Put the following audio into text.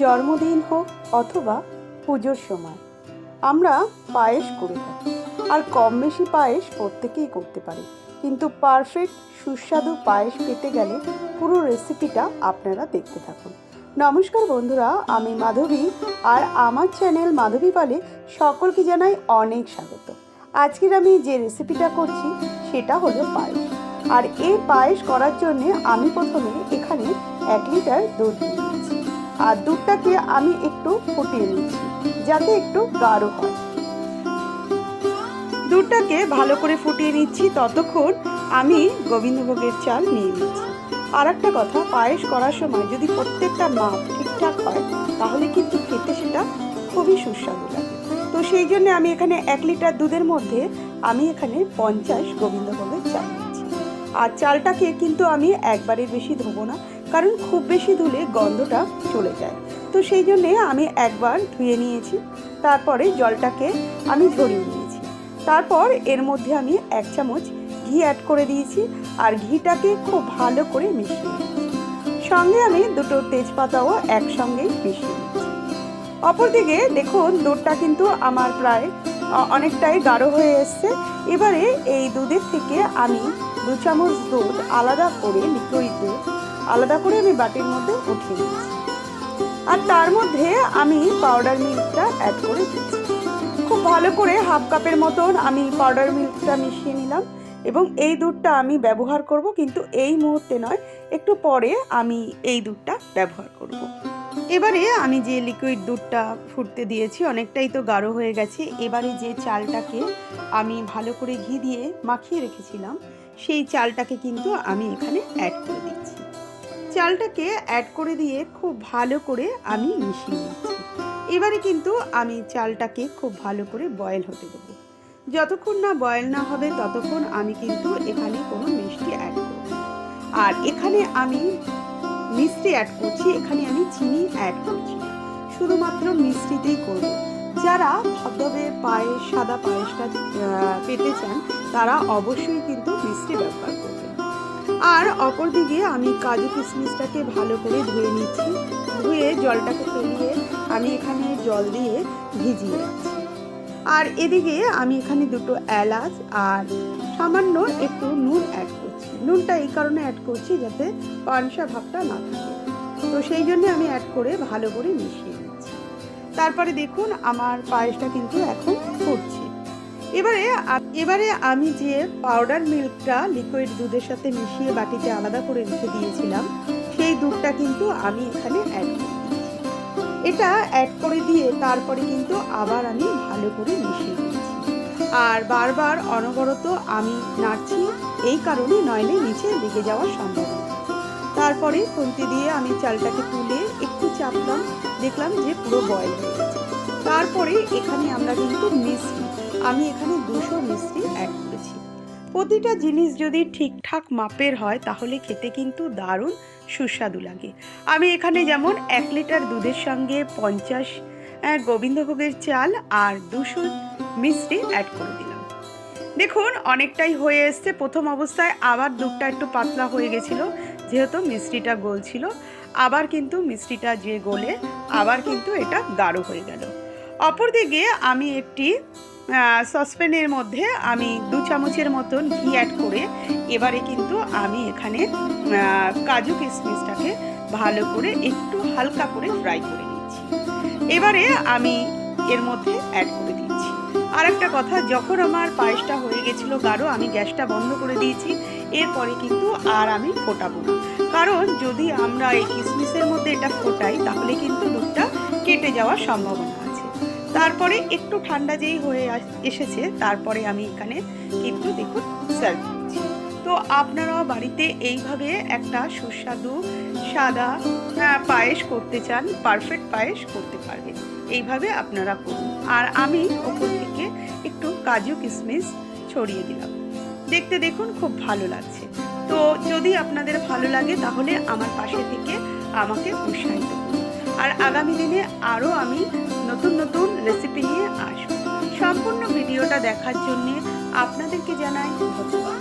জন্মদিন হোক অথবা পুজোর সময়, আমরা পায়েস করে থাকি। আর কম বেশি পায়েস প্রত্যেকেই করতে পারে। কিন্তু পারফেক্ট, সুস্বাদু পায়েস পেতে গেলে পুরো রেসিপিটা আপনারা দেখতে থাকুন। নমস্কার বন্ধুরা, আমি মাধবী আর আমার চ্যানেল মাধবী পালে সকলকে জানাই অনেক স্বাগত। আজকের আমি যে রেসিপিটা করছি, সেটা হলো পায়েস। আর এই পায়েস করার জন্য আমি প্রথমে এখানে এক লিটার দুধ নিয়েছি আর দুধটাকে আমি একটু ফুটিয়ে নিচ্ছি, যাতে একটু গাঢ় হয়। দুধটাকে ভালো করে ফুটিয়ে নিচ্ছি, ততক্ষণ আমি গোবিন্দভোগের চাল নিয়ে নিচ্ছি। আর একটা কথা, পায়েস করার সময় যদি প্রত্যেকটা মাপ ঠিকঠাক হয়, তাহলে কিন্তু খেতে সেটা খুবই সুস্বাদু লাগে। তো সেই জন্য আমি এখানে এক লিটার দুধের মধ্যে আমি এখানে পঞ্চাশ গোবিন্দভোগের চাল নিচ্ছি। আর চালটাকে কিন্তু আমি একবারের বেশি ধোবো না কারণ খুব বেশি ধুলে গন্ধটা চলে যায়। তো সেই জন্যে আমি একবার ধুয়ে নিয়েছি, তারপরে জলটাকে আমি ঝরিয়ে নিয়েছি। তারপর এর মধ্যে আমি এক চামচ ঘি অ্যাড করে দিয়েছি আর ঘিটাকে খুব ভালো করে মিশিয়ে সঙ্গে আমি দুটো তেজপাতাও একসঙ্গেই মিশিয়ে নিচ্ছি অপরদিকে দেখুন, দুধটা কিন্তু আমার প্রায় অনেকটাই গাঢ় হয়ে এসছে। এবারে এই দুধের থেকে আমি দু চামচ দুধ আলাদা করে দুধ আলাদা করে আমি বাটির মধ্যে উঠিয়ে নিচ্ছি আর তার মধ্যে আমি পাউডার মিল্কটা অ্যাড করে দিচ্ছি খুব ভালো করে হাফ কাপের মতন আমি পাউডার মিল্কটা মিশিয়ে নিলাম এবং এই দুধটা আমি ব্যবহার করব, কিন্তু এই মুহূর্তে নয়, একটু পরে আমি এই দুধটা ব্যবহার করব। এবারে আমি যে লিকুইড দুধটা ফুটতে দিয়েছি, অনেকটাই তো গাঢ় হয়ে গেছে, এবারে যে চালটাকে আমি ভালো করে ঘি দিয়ে মাখিয়ে রেখেছিলাম, সেই চালটাকে কিন্তু আমি এখানে অ্যাড করে দিচ্ছি। চালটাকে অ্যাড করে দিয়ে খুব ভালো করে আমি মিশিয়ে নিচ্ছি। এবারে কিন্তু আমি চালটাকে খুব ভালো করে বয়েল হতে দেবো। যতক্ষণ না বয়েল না হবে ততক্ষণ আমি কিন্তু এখানে কোনো মিষ্টি অ্যাড করব আর এখানে আমি মিষ্টি অ্যাড করছি, এখানে আমি চিনি অ্যাড করছি। শুধুমাত্র মিষ্টিতেই করব। যারা ধবধবে পায়েস, সাদা পায়েসটা পেতে চান, তারা অবশ্যই কিন্তু মিষ্টি ব্যবহার করবেন। আর অপরদিকে আমি কাজু কিশমিশটাকে ভালো করে ধুয়ে নিচ্ছি। ধুয়ে জলটাকে ফেলিয়ে আমি এখানে জল দিয়ে ভিজিয়ে রাখছি। আর এদিকে আমি এখানে দুটো এলাচ আর সামান্য একটু নুন অ্যাড করছি। নুনটা এই কারণে অ্যাড করছি যাতে পানসা ভাবটা না থাকে। তো সেই জন্য আমি অ্যাড করে ভালো করে মিশিয়ে নিচ্ছি। তারপরে দেখুন আমার পায়েসটা কিন্তু এখন ফুটছে। এবারে এবারে আমি যে পাউডার মিল্কটা লিকুইড দুধের সাথে মিশিয়ে বাটিতে আলাদা করে রেখে দিয়েছিলাম, সেই দুধটা কিন্তু আমি এখানে অ্যাড এটা অ্যাড করে দিয়ে তারপরে কিন্তু আবার আমি ভালো করে মিশিয়ে আর বারবার অনবরত আমি নাড়ছি, এই কারণে নইলে নিচে লেগে যাওয়ার সম্ভাবনা থাকে। তারপরে খুন্তি দিয়ে আমি চালটাকে তুলে একটু চাপলাম, দেখলাম যে পুরো বয়েল হয়ে গেছে। তারপরে এখানে আমরা কিন্তু মিষ্টি আমি এখানে দুশো মিষ্টি অ্যাড করেছি। প্রতিটা জিনিস যদি ঠিকঠাক মাপের হয়, তাহলে খেতে কিন্তু দারুণ সুস্বাদু লাগে। আমি এখানে যেমন এক লিটার দুধের সঙ্গে পঞ্চাশ গোবিন্দভোগের চাল আর দুশো মিষ্টি অ্যাড করে দিলাম। দেখুন, অনেকটাই হয়ে এসছে। প্রথম অবস্থায় আবার দুধটা একটু পাতলা হয়ে গেছিল, যেহেতু মিষ্টিটা গোল ছিল। আবার কিন্তু মিষ্টিটা যে গোলে, আবার কিন্তু এটা গাঢ় হয়ে গেল। অপরদিকে আমি একটি সসপ্যানের মধ্যে আমি দু চামচের মতন ঘি অ্যাড করে এবারে কিন্তু আমি এখানে কাজু কিশমিশটাকে ভালো করে একটু হালকা করে ফ্রাই করে নিচ্ছি। এবারে আমি এর মধ্যে অ্যাড করে দিচ্ছি। আর একটা কথা, যখন আমার পায়েসটা হয়ে গেছিল গাঢ়, আমি গ্যাসটা বন্ধ করে দিয়েছি, এরপরে কিন্তু আর আমি ফোটাবো না। কারণ যদি আমরা এই কিশমিশের মধ্যে এটা ফোটাই, তাহলে কিন্তু দুধটা কেটে যাওয়ার সম্ভাবনা তারপরে একটু ঠান্ডা যেই হয়ে এসেছে তারপরে আমি এখানে কিন্তু দেখুন সার্ভ করছি তো আপনারাও বাড়িতে এইভাবে একটা সুস্বাদু সাদা আহ, পায়েস করতে চান পারফেক্ট পায়েস করতে পারবেন। এইভাবে আপনারা করুন। আর আমি ওপর থেকে একটু কাজু কিশমিশ ছড়িয়ে দিলাম। দেখতে দেখুন খুব ভালো লাগছে। তো যদি আপনাদের ভালো লাগে তাহলে আমার পাশে থেকে আমাকে উৎসাহিত করুন। আর আগামী দিনে আরও আমি নতুন নতুন রেসিপি নিয়ে আসব সম্পূর্ণ ভিডিওটা দেখার জন্যে আপনাদেরকে জানাই ধন্যবাদ।